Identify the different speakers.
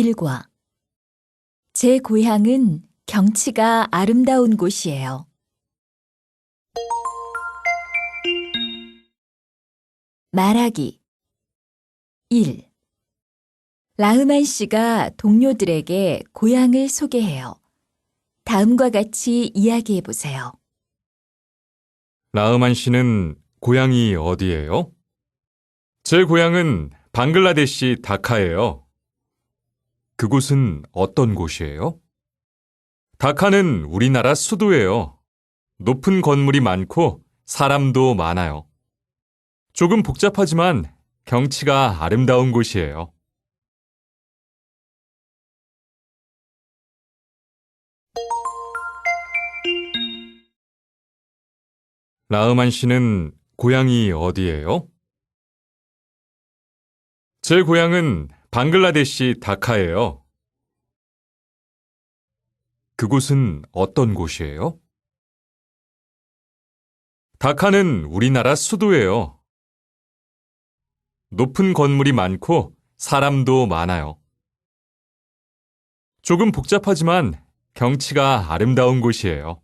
Speaker 1: 일과 제 고향은 경치가 아름다운 곳이에요. 말하기 1. 라흐만 씨가 동료들에게 고향을 소개해요. 다음과 같이 이야기해 보세요.
Speaker 2: 라흐만 씨는 고향이 어디예요? 제 고향은 방글라데시 다카예요. 그곳은 어떤 곳이에요? 다카는 우리나라 수도예요. 높은 건물이 많고 사람도 많아요. 조금 복잡하지만 경치가 아름다운 곳이에요. 라흐만 씨는 고향이 어디예요? 제 고향은 방글라데시 다카예요. 그곳은 어떤 곳이에요? 다카는 우리나라 수도예요. 높은 건물이 많고 사람도 많아요. 조금 복잡하지만 경치가 아름다운 곳이에요.